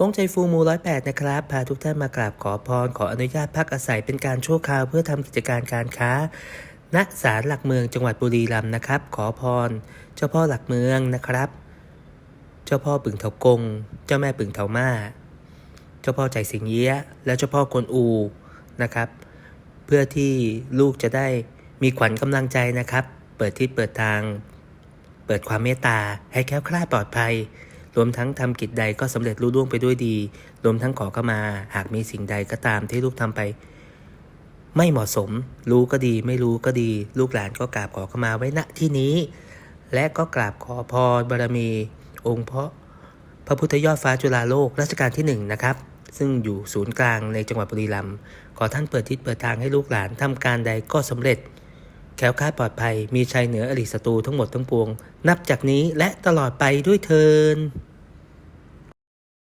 ป้งใจฟูมูร้อยแปดนะครับ พาทุกท่านมากราบขอพร ขออนุญาตพักอาศัยเป็นการชั่วคราวเพื่อทำกิจการการค้า ณ ศาลหลักเมืองจังหวัดบุรีรัมย์นะครับ ขอพร เจ้าพ่อหลักเมืองนะครับ เจ้าพ่อปึงเถากง เจ้าแม่ปึงเถามาเจ้าพ่อใจสิงเอี้ยะและเจ้าพ่อกวนอูนะครับ เพื่อที่ลูกจะได้มีขวัญกำลังใจนะครับ เปิดทิศเปิดทาง เปิดความเมตตาให้แค้วคลาดปลอดภัย รวมทั้งทำกิจใดก็สำเร็จรุ่ล่วงไปด้วยดี รวมทั้งขอเข้ามา หากมีสิ่งใดก็ตามที่ลูกทำไป ไม่เหมาะสม รู้ก็ดี ไม่รู้ก็ดี ลูกหลานก็กราบขอเข้ามาไว้ณที่นี้ และก็กราบขอพรบารมี องค์พระพระพุทธยอดฟ้าจุฬาโลกรัชกาลที่หนึ่งนะครับซึ่งอยู่ศูนย์กลางในจังหวัดบุรีรัมย์ขอท่านเปิดทิศเปิดทางให้ลูกหลานทำการใดก็สำเร็จแคล้วคลาปลอดภัยมีชัยเหนืออริศัตรูทั้งหมดทั้งปวง นับจากนี้และตลอดไปด้วยเทิน